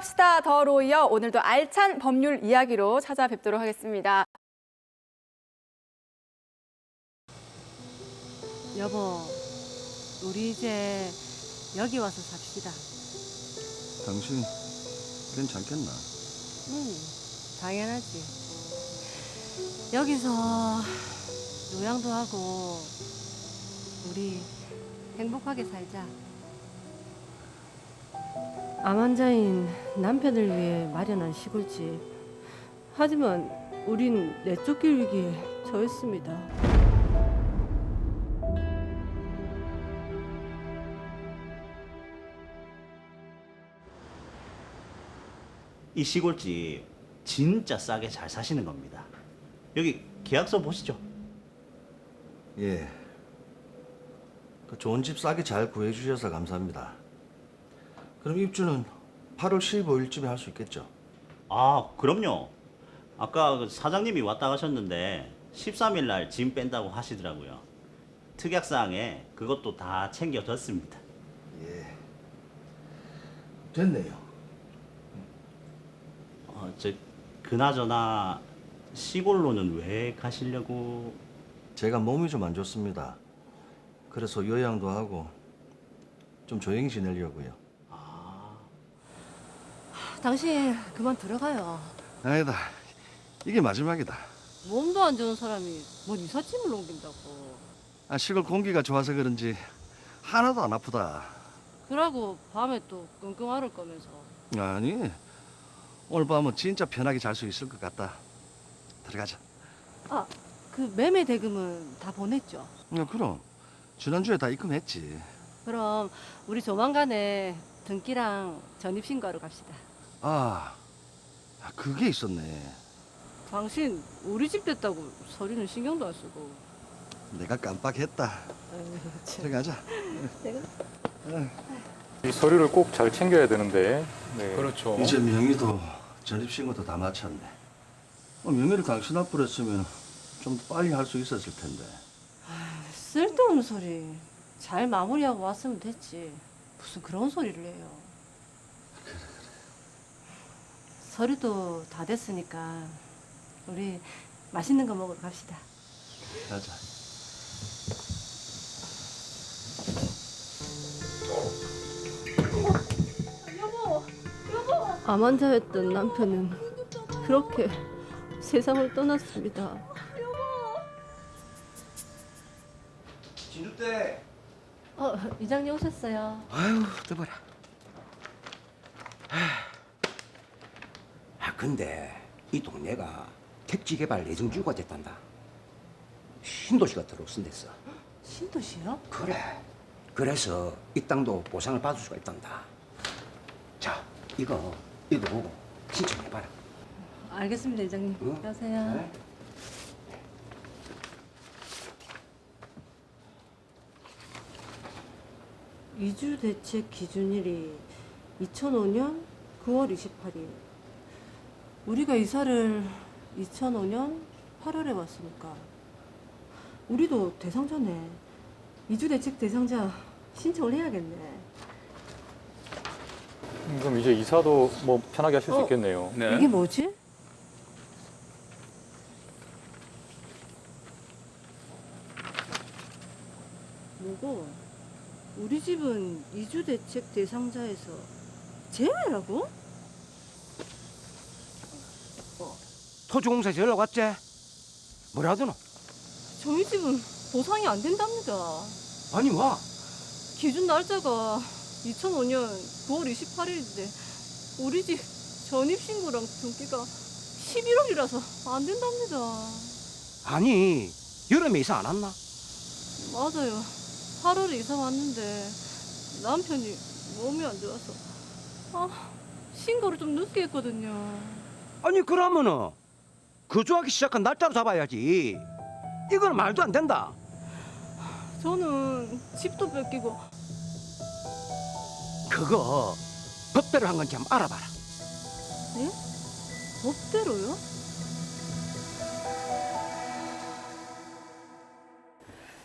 합시다. 더로 이어 오늘도 알찬 법률 이야기로 찾아뵙도록 하겠습니다. 여보, 우리 이제 여기 와서 삽시다. 당신 괜찮겠나? 응, 당연하지. 여기서 요양도 하고 우리 행복하게 살자. 암 환자인 남편을 위해 마련한 시골집. 하지만 우린 내쫓길 위기에 처했습니다. 이 시골집 진짜 싸게 잘 사시는 겁니다. 여기 계약서 보시죠. 예. 그 좋은 집 싸게 잘 구해주셔서 감사합니다. 그럼 입주는 8월 15일쯤에 할 수 있겠죠? 아, 그럼요. 아까 그 사장님이 왔다 가셨는데 13일 날 짐 뺀다고 하시더라고요. 특약사항에 그것도 다 챙겨졌습니다. 예. 됐네요. 어, 저 그나저나 시골로는 왜 가시려고? 제가 몸이 좀 안 좋습니다. 그래서 요양도 하고 좀 조용히 지내려고요. 당신 그만 들어가요. 아니다. 이게 마지막이다. 몸도 안 좋은 사람이 뭔 이삿짐을 옮긴다고. 아, 시골 공기가 좋아서 그런지 하나도 안 아프다. 그러고 밤에 또 끙끙 앓을 거면서. 아니, 오늘 밤은 진짜 편하게 잘 수 있을 것 같다. 들어가자. 아, 그 매매 대금은 다 보냈죠? 야, 그럼 지난주에 다 입금했지. 그럼 우리 조만간에 등기랑 전입신고하러 갑시다. 아, 아, 그게 있었네. 당신 우리 집 됐다고 서류는 신경도 안 쓰고. 내가 깜빡했다. 들어가자. 내가 이 서류를 꼭 잘 챙겨야 되는데. 네. 그렇죠. 이제 명의도 전입신고도 다 마쳤네. 어, 명의를 당신 앞으로 했으면 좀 더 빨리 할 수 있었을 텐데. 쓸데없는 소리. 잘 마무리하고 왔으면 됐지. 무슨 그런 소리를 해요. 서류도 다 됐으니까 우리 맛있는 거 먹으러 갑시다. 가자. 암 환자였던 남편은 그렇게 세상을 떠났습니다. 진주대. 어, 이장님 오셨어요. 아유, 떠봐라. 근데 이 동네가 택지 개발 예정지구가 됐단다. 신도시가 들어선댔어. 신도시요? 그래. 그래서 이 땅도 보상을 받을 수가 있단다. 자, 이거 이거 보고 신청해봐라. 알겠습니다, 이장님. 응? 안녕하세요. 네? 이주 대책 기준일이 2005년 9월 28일. 우리가 이사를 2005년 8월에 왔으니까 우리도 대상자네. 이주 대책 대상자 신청을 해야겠네. 음, 그럼 이제 이사도 뭐 편하게 하실 수 어. 있겠네요. 네. 이게 뭐지? 뭐고? 우리 집은 이주 대책 대상자에서 제외라고? 토지공사에서 연락 왔지? 뭐라 하더노? 저희 집은 보상이 안 된답니다. 아니 와. 기준 날짜가 2005년 9월 28일인데 우리 집 전입신고랑 등기가 11월이라서 안 된답니다. 아니 여름에 이사 안 왔나? 맞아요. 8월에 이사 왔는데 남편이 몸이 안 좋아서 아 신고를 좀 늦게 했거든요. 아니 그러면은 거주하기 시작한 날짜로 잡아야지. 이건 말도 안 된다. 저는 집도 뺏기고 그거 법대로 한 건지 한번 알아봐라. 예? 법대로요?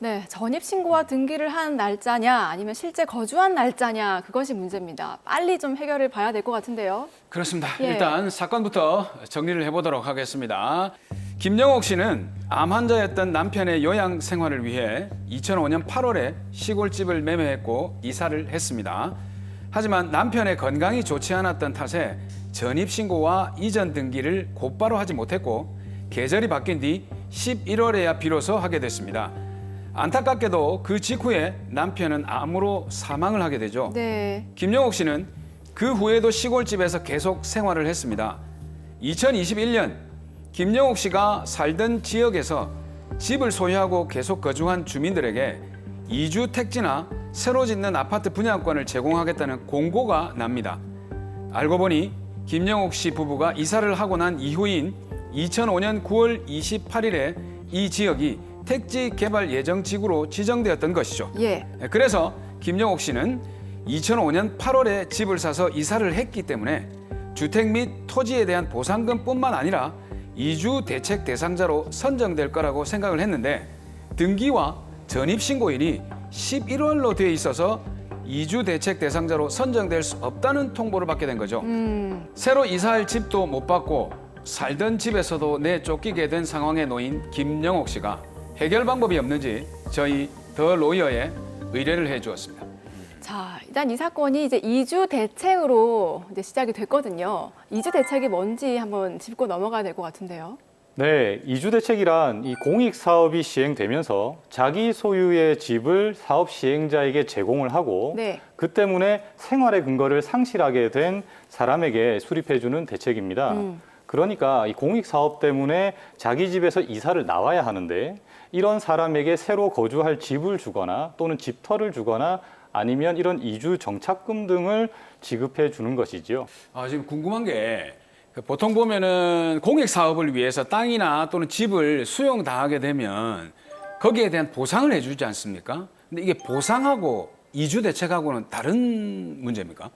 네, 전입 신고와 등기를 한 날짜냐 아니면 실제 거주한 날짜냐 그것이 문제입니다. 빨리 좀 해결을 봐야 될 것 같은데요. 그렇습니다. 예. 일단 사건부터 정리를 해보도록 하겠습니다. 김영옥 씨는 암 환자였던 남편의 요양 생활을 위해 2005년 8월에 시골집을 매매했고 이사를 했습니다. 하지만 남편의 건강이 좋지 않았던 탓에 전입 신고와 이전 등기를 곧바로 하지 못했고 계절이 바뀐 뒤 11월에야 비로소 하게 됐습니다. 안타깝게도 그 직후에 남편은 암으로 사망을 하게 되죠. 네. 김영옥 씨는 그 후에도 시골집에서 계속 생활을 했습니다. 2021년 김영옥 씨가 살던 지역에서 집을 소유하고 계속 거주한 주민들에게 이주 택지나 새로 짓는 아파트 분양권을 제공하겠다는 공고가 납니다. 알고 보니 김영옥 씨 부부가 이사를 하고 난 이후인 2005년 9월 28일에 이 지역이 택지 개발 예정 지구로 지정되었던 것이죠. 예. 그래서 김영옥 씨는 2005년 8월에 집을 사서 이사를 했기 때문에 주택 및 토지에 대한 보상금뿐만 아니라 이주 대책 대상자로 선정될 거라고 생각을 했는데 등기와 전입 신고일이 11월로 돼 있어서 이주 대책 대상자로 선정될 수 없다는 통보를 받게 된 거죠. 음, 새로 이사할 집도 못 받고 살던 집에서도 내쫓기게 된 상황에 놓인 김영옥 씨가 해결 방법이 없는지 저희 더 로이어에 의뢰를 해 주었습니다. 자, 일단 이 사건이 이제 이주 대책으로 이제 시작이 됐거든요. 이주 대책이 뭔지 한번 짚고 넘어가야 될 것 같은데요. 네, 이주 대책이란 이 공익 사업이 시행되면서 자기 소유의 집을 사업 시행자에게 제공을 하고 네. 그 때문에 생활의 근거를 상실하게 된 사람에게 수립해 주는 대책입니다. 음. 그러니까 이 공익 사업 때문에 자기 집에서 이사를 나와야 하는데 이런 사람에게 새로 거주할 집을 주거나 또는 집터를 주거나 아니면 이런 이주 정착금 등을 지급해 주는 것이지요. 아, 지금 궁금한 게그 보통 보면은 공익 사업을 위해서 땅이나 또는 집을 수용 당하게 되면 거기에 대한 보상을 해주지 않습니까? 근데 이게 보상하고 이주 대책하고는 다른 문제입니까?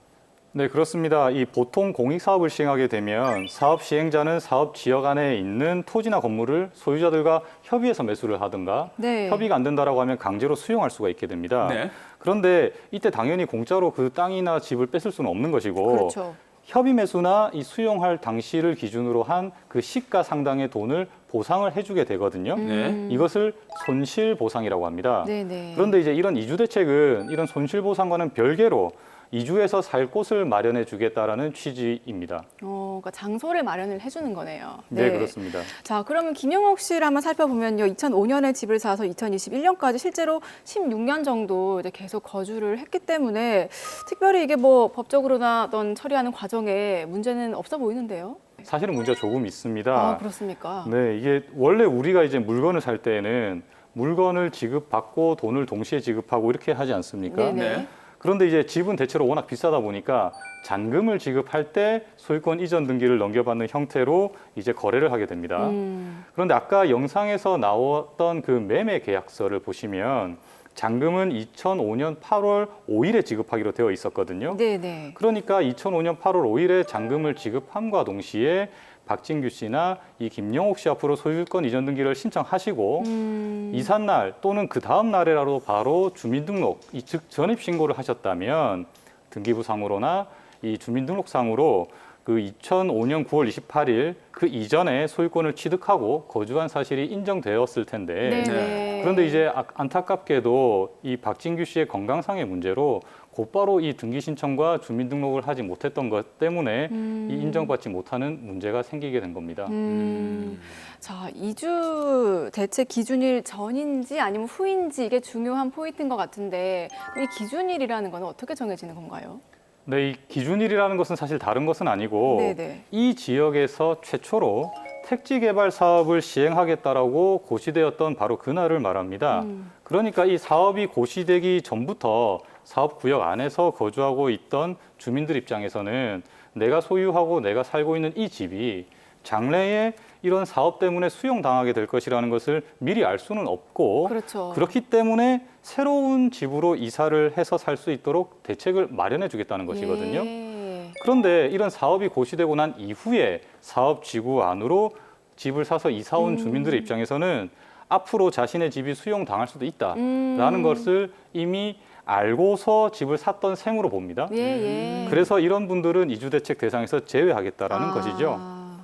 네, 그렇습니다. 이 보통 공익 사업을 시행하게 되면 사업 시행자는 사업 지역 안에 있는 토지나 건물을 소유자들과 협의해서 매수를 하든가 네. 협의가 안 된다라고 하면 강제로 수용할 수가 있게 됩니다. 네. 그런데 이때 당연히 공짜로 그 땅이나 집을 뺏을 수는 없는 것이고 그렇죠. 협의 매수나 이 수용할 당시를 기준으로 한 그 시가 상당의 돈을 보상을 해주게 되거든요. 네. 이것을 손실 보상이라고 합니다. 음. 네네. 그런데 이제 이런 이주 대책은 이런 손실 보상과는 별개로 이주해서 살 곳을 마련해 주겠다라는 취지입니다. 어, 그러니까 장소를 마련을 해주는 거네요. 네, 그렇습니다. 자, 그러면 김영옥 씨를 한번 살펴보면요. 2005년에 집을 사서 2021년까지 실제로 16년 정도 이제 계속 거주를 했기 때문에 특별히 이게 뭐 법적으로나 어떤 처리하는 과정에 문제는 없어 보이는데요. 사실은 문제가 조금 있습니다. 아, 그렇습니까? 네, 이게 원래 우리가 이제 물건을 살 때에는 물건을 지급받고 돈을 동시에 지급하고 이렇게 하지 않습니까? 네네. 네. 그런데 이제 집은 대체로 워낙 비싸다 보니까 잔금을 지급할 때 소유권 이전 등기를 넘겨받는 형태로 이제 거래를 하게 됩니다. 음, 그런데 아까 영상에서 나왔던 그 매매 계약서를 보시면 잔금은 2005년 8월 5일에 지급하기로 되어 있었거든요. 네네. 그러니까 2005년 8월 5일에 잔금을 지급함과 동시에 박진규 씨나 이 김영옥 씨 앞으로 소유권 이전 등기를 신청하시고 음, 이삿 날 또는 그 다음 날이라도 바로 주민등록, 이 즉 전입 신고를 하셨다면 등기부상으로나 이 주민등록상으로 그 2005년 9월 28일 그 이전에 소유권을 취득하고 거주한 사실이 인정되었을 텐데 네네. 그런데 이제 아- 안타깝게도 이 박진규 씨의 건강상의 문제로 곧바로 이 등기 신청과 주민등록을 하지 못했던 것 때문에 음. 이 인정받지 못하는 문제가 생기게 된 겁니다. 음, 자, 이주 대책 기준일 전인지 아니면 후인지 이게 중요한 포인트인 것 같은데 이 기준일이라는 건 어떻게 정해지는 건가요? 네, 이 기준일이라는 것은 사실 다른 것은 아니고 네네. 이 지역에서 최초로 택지 개발 사업을 시행하겠다라고 고시되었던 바로 그날을 말합니다. 음. 그러니까 이 사업이 고시되기 전부터 사업 구역 안에서 거주하고 있던 주민들 입장에서는 내가 소유하고 내가 살고 있는 이 집이 장래에 이런 사업 때문에 수용당하게 될 것이라는 것을 미리 알 수는 없고 그렇죠. 그렇기 때문에 새로운 집으로 이사를 해서 살 수 있도록 대책을 마련해 주겠다는 것이거든요. 예. 그런데 이런 사업이 고시되고 난 이후에 사업 지구 안으로 집을 사서 이사 온 음. 주민들의 입장에서는 앞으로 자신의 집이 수용당할 수도 있다라는 음. 것을 이미 알고서 집을 샀던 셈으로 봅니다. 예, 예. 그래서 이런 분들은 이주 대책 대상에서 제외하겠다라는 아. 것이죠.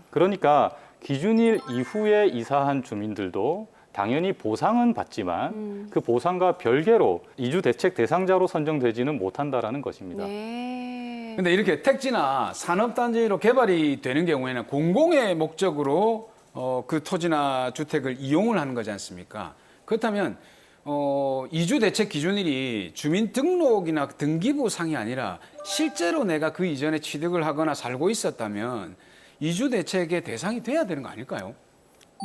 그러니까 기준일 이후에 이사한 주민들도 당연히 보상은 받지만 음. 그 보상과 별개로 이주 대책 대상자로 선정되지는 못한다라는 것입니다. 네. 근데 이렇게 택지나 산업단지로 개발이 되는 경우에는 공공의 목적으로 어, 그 토지나 주택을 이용을 하는 거지 않습니까? 그렇다면 어, 이주 대책 기준일이 주민등록이나 등기부상이 아니라 실제로 내가 그 이전에 취득을 하거나 살고 있었다면 이주 대책의 대상이 돼야 되는 거 아닐까요?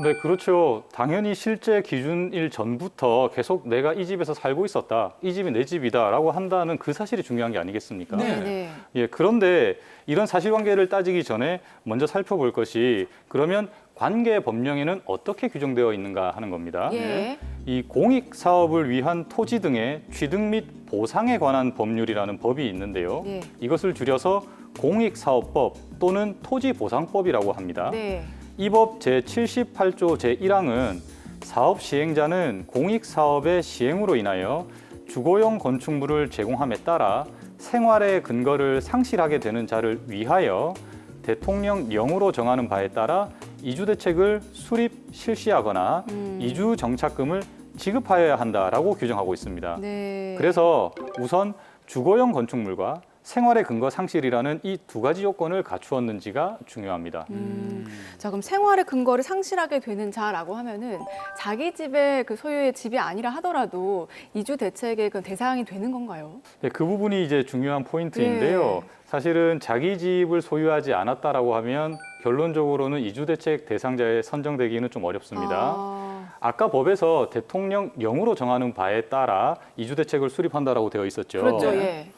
네, 그렇죠. 당연히 실제 기준일 전부터 계속 내가 이 집에서 살고 있었다, 이 집이 내 집이다라고 한다는 그 사실이 중요한 게 아니겠습니까? 네, 네. 예, 그런데 이런 사실관계를 따지기 전에 먼저 살펴볼 것이 그러면 관계 법령에는 어떻게 규정되어 있는가 하는 겁니다. 예. 이 공익 사업을 위한 토지 등의 취득 및 보상에 관한 법률이라는 법이 있는데요. 예. 이것을 줄여서 공익사업법 또는 토지보상법이라고 합니다. 네. 이 법 제78조 제1항은 사업 시행자는 공익 사업의 시행으로 인하여 주거용 건축물을 제공함에 따라 생활의 근거를 상실하게 되는 자를 위하여 대통령령으로 정하는 바에 따라 이주 대책을 수립 실시하거나 음. 이주 정착금을 지급하여야 한다라고 규정하고 있습니다. 네. 그래서 우선 주거용 건축물과 생활의 근거 상실이라는 이 두 가지 요건을 갖추었는지가 중요합니다. 음. 자, 그럼 생활의 근거를 상실하게 되는 자라고 하면은 자기 집의 그 소유의 집이 아니라 하더라도 이주 대책의 그 대상이 되는 건가요? 네, 그 부분이 이제 중요한 포인트인데요. 네. 사실은 자기 집을 소유하지 않았다라고 하면 결론적으로는 이주 대책 대상자에 선정되기는 좀 어렵습니다. 아, 아까 법에서 대통령령으로 정하는 바에 따라 이주 대책을 수립한다라고 되어 있었죠. 그렇죠. 예.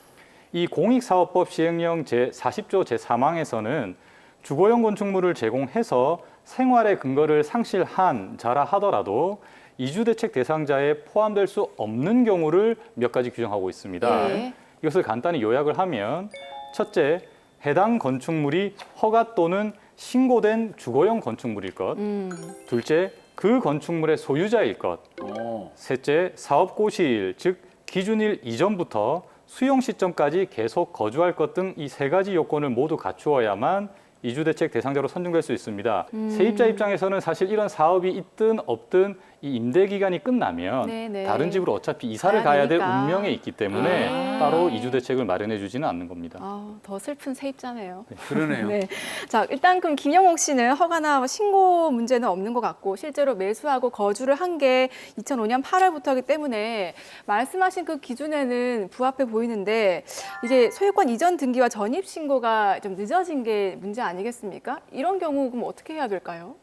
이 공익사업법 시행령 제 40조 제 3항에서는 주거용 건축물을 제공해서 생활의 근거를 상실한 자라 하더라도 이주 대책 대상자에 포함될 수 없는 경우를 몇 가지 규정하고 있습니다. 예. 이것을 간단히 요약을 하면 첫째, 해당 건축물이 허가 또는 신고된 주거용 건축물일 것. 음. 둘째, 그 건축물의 소유자일 것. 어. 셋째, 사업 고시일, 즉 기준일 이전부터 수용 시점까지 계속 거주할 것 등 이 세 가지 요건을 모두 갖추어야만 이주 대책 대상자로 선정될 수 있습니다. 음. 세입자 입장에서는 사실 이런 사업이 있든 없든 이 임대 기간이 끝나면 네, 네. 다른 집으로 어차피 이사를 가야 될 되니까. 운명에 있기 때문에 아. 따로 이주 대책을 마련해 주지는 않는 겁니다. 아, 더 슬픈 세입자네요. 그러네요. 네. 자, 일단 그럼 김영옥 씨는 허가나 뭐 신고 문제는 없는 것 같고 실제로 매수하고 거주를 한 게 2005년 8월부터이기 때문에 말씀하신 그 기준에는 부합해 보이는데 이게 소유권 이전 등기와 전입 신고가 좀 늦어진 게 문제 아니겠습니까? 이런 경우 그럼 어떻게 해야 될까요?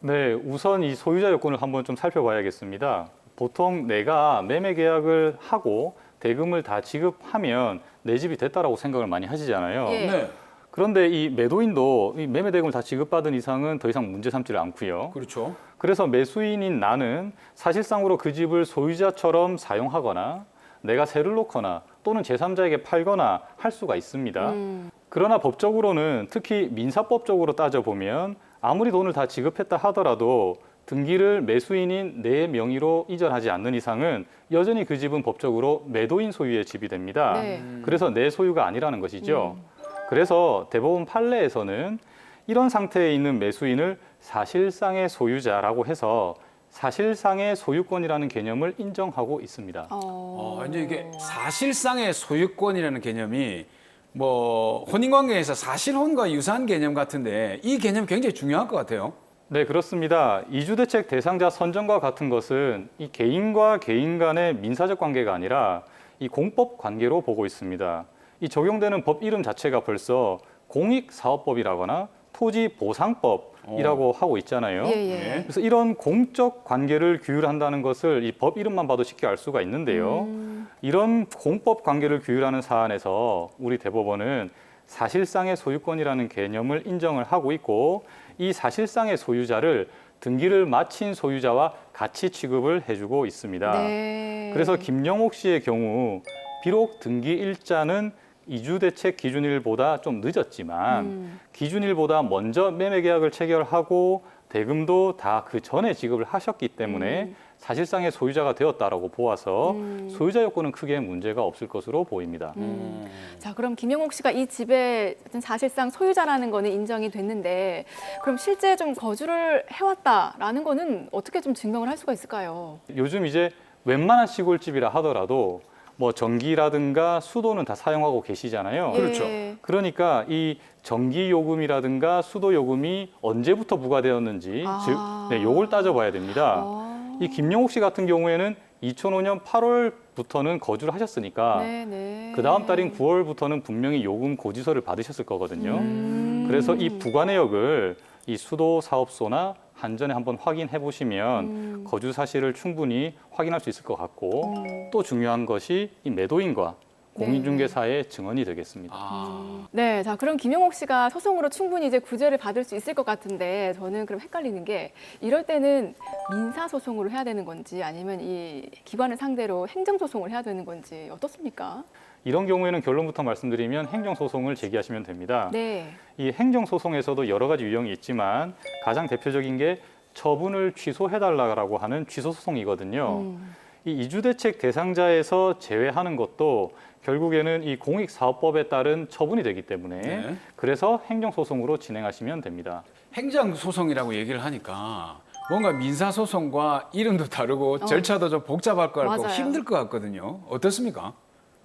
네, 우선 이 소유자 요건을 한번 좀 살펴봐야겠습니다. 보통 내가 매매 계약을 하고 대금을 다 지급하면 내 집이 됐다라고 생각을 많이 하시잖아요. 예. 네. 그런데 이 매도인도 이 매매 대금을 다 지급받은 이상은 더 이상 문제 삼지를 않고요. 그렇죠. 그래서 매수인인 나는 사실상으로 그 집을 소유자처럼 사용하거나 내가 세를 놓거나 또는 제3자에게 팔거나 할 수가 있습니다. 음, 그러나 법적으로는 특히 민사법적으로 따져보면 아무리 돈을 다 지급했다 하더라도 등기를 매수인인 내 명의로 이전하지 않는 이상은 여전히 그 집은 법적으로 매도인 소유의 집이 됩니다. 네. 그래서 내 소유가 아니라는 것이죠. 그래서 대법원 판례에서는 이런 상태에 있는 매수인을 사실상의 소유자라고 해서 사실상의 소유권이라는 개념을 인정하고 있습니다. 어, 어, 이제 이게 사실상의 소유권이라는 개념이 뭐 혼인관계에서 사실혼과 유사한 개념 같은데 이 개념 굉장히 중요할 것 같아요. 네, 그렇습니다. 이주대책 대상자 선정과 같은 것은 이 개인과 개인 간의 민사적 관계가 아니라 이 공법 관계로 보고 있습니다. 이 적용되는 법 이름 자체가 벌써 공익사업법이라거나 토지 보상법이라고 하고 있잖아요. 예, 예. 그래서 이런 공적 관계를 규율한다는 것을 이 법 이름만 봐도 쉽게 알 수가 있는데요. 음, 이런 공법 관계를 규율하는 사안에서 우리 대법원은 사실상의 소유권이라는 개념을 인정을 하고 있고 이 사실상의 소유자를 등기를 마친 소유자와 같이 취급을 해주고 있습니다. 네. 그래서 김영옥 씨의 경우 비록 등기 일자는 이주 대책 기준일보다 좀 늦었지만 음, 기준일보다 먼저 매매 계약을 체결하고 대금도 다 그 전에 지급을 하셨기 때문에 음. 사실상의 소유자가 되었다라고 보아서 음. 소유자 여건은 크게 문제가 없을 것으로 보입니다. 음. 자, 그럼 김영옥 씨가 이 집의 어떤 사실상 소유자라는 거는 인정이 됐는데 그럼 실제 좀 거주를 해왔다라는 거는 어떻게 좀 증명을 할 수가 있을까요? 요즘 이제 웬만한 시골집이라 하더라도 뭐 전기라든가 수도는 다 사용하고 계시잖아요. 그렇죠. 예. 그러니까 이 전기 요금이라든가 수도 요금이 언제부터 부과되었는지 아. 즉 네, 요걸 따져봐야 됩니다. 아. 이 김용옥 씨 같은 경우에는 2005년 8월부터는 거주를 하셨으니까 네, 네. 그 다음 달인 9월부터는 분명히 요금 고지서를 받으셨을 거거든요. 음. 그래서 이 부과 내역을 이 수도 사업소나 한전에 한번 확인해 보시면 음. 거주 사실을 충분히 확인할 수 있을 것 같고 음. 또 중요한 것이 이 매도인과 공인중개사의 증언이 되겠습니다. 아, 네, 자 그럼 김영옥 씨가 소송으로 충분히 이제 구제를 받을 수 있을 것 같은데 저는 그럼 헷갈리는 게 이럴 때는 민사 소송으로 해야 되는 건지 아니면 이 기관을 상대로 행정 소송을 해야 되는 건지 어떻습니까? 이런 경우에는 결론부터 말씀드리면 행정소송을 제기하시면 됩니다. 네, 이 행정소송에서도 여러 가지 유형이 있지만 가장 대표적인 게 처분을 취소해달라고 하는 취소소송이거든요. 음. 이 이주대책 대상자에서 제외하는 것도 결국에는 이 공익사업법에 따른 처분이 되기 때문에 네. 그래서 행정소송으로 진행하시면 됩니다. 행정소송이라고 얘기를 하니까 뭔가 민사소송과 이름도 다르고 어. 절차도 좀 복잡할 것 같고 맞아요. 힘들 것 같거든요. 어떻습니까?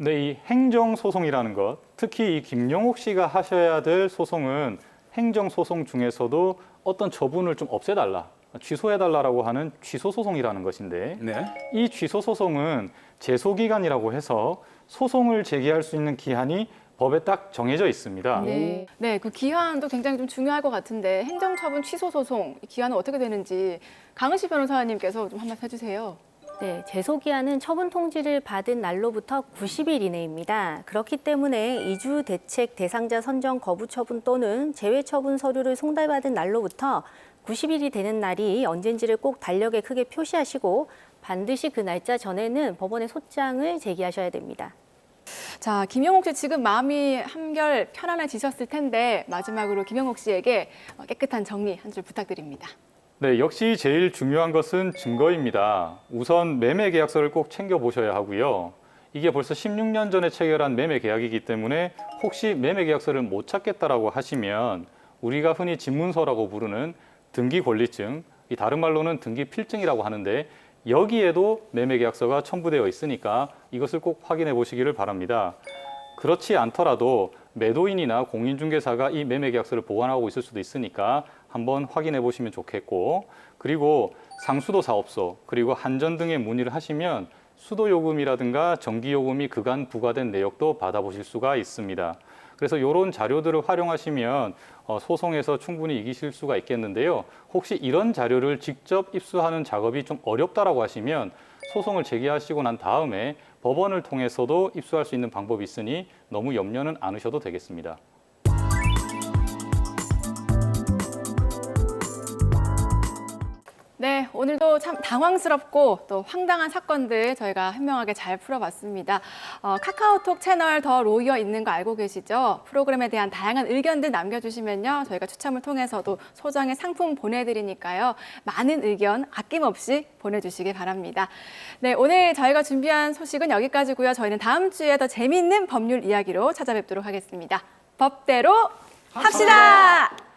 네, 이 행정 소송이라는 것, 특히 이 김용옥 씨가 하셔야 될 소송은 행정 소송 중에서도 어떤 처분을 좀 없애달라, 취소해달라고 하는 취소 소송이라는 것인데 네. 이 취소 소송은 제소 기간이라고 해서 소송을 제기할 수 있는 기한이 법에 딱 정해져 있습니다. 네, 네, 그 기한도 굉장히 좀 중요할 것 같은데 행정처분 취소 소송 이 기한은 어떻게 되는지 강은시 변호사님께서 좀한 말씀 해주세요. 네, 제소기한은 처분 통지를 받은 날로부터 90일 이내입니다. 그렇기 때문에 이주 대책 대상자 선정 거부 처분 또는 제외 처분 서류를 송달받은 날로부터 90일이 되는 날이 언젠지를 꼭 달력에 크게 표시하시고 반드시 그 날짜 전에는 법원에 소장을 제기하셔야 됩니다. 자, 김영옥 씨 지금 마음이 한결 편안해지셨을 텐데 마지막으로 김영옥 씨에게 깨끗한 정리 한 줄 부탁드립니다. 네, 역시 제일 중요한 것은 증거입니다. 우선 매매 계약서를 꼭 챙겨 보셔야 하고요. 이게 벌써 16년 전에 체결한 매매 계약이기 때문에 혹시 매매 계약서를 못 찾겠다라고 하시면 우리가 흔히 집문서라고 부르는 등기 권리증, 이 다른 말로는 등기 필증이라고 하는데 여기에도 매매 계약서가 첨부되어 있으니까 이것을 꼭 확인해 보시기를 바랍니다. 그렇지 않더라도 매도인이나 공인중개사가 이 매매 계약서를 보관하고 있을 수도 있으니까 한번 확인해 보시면 좋겠고 그리고 상수도 사업소 그리고 한전 등에 문의를 하시면 수도 요금이라든가 전기 요금이 그간 부과된 내역도 받아보실 수가 있습니다. 그래서 이런 자료들을 활용하시면 어, 소송에서 충분히 이기실 수가 있겠는데요. 혹시 이런 자료를 직접 입수하는 작업이 좀 어렵다라고 하시면 소송을 제기하시고 난 다음에 법원을 통해서도 입수할 수 있는 방법이 있으니 너무 염려는 않으셔도 되겠습니다. 오늘도 참 당황스럽고 또 황당한 사건들 저희가 현명하게 잘 풀어봤습니다. 어, 카카오톡 채널 더 로이어 있는 거 알고 계시죠? 프로그램에 대한 다양한 의견들 남겨주시면요. 저희가 추첨을 통해서도 소정의 상품 보내드리니까요. 많은 의견 아낌없이 보내주시기 바랍니다. 네, 오늘 저희가 준비한 소식은 여기까지고요. 저희는 다음 주에 더 재미있는 법률 이야기로 찾아뵙도록 하겠습니다. 법대로 합시다!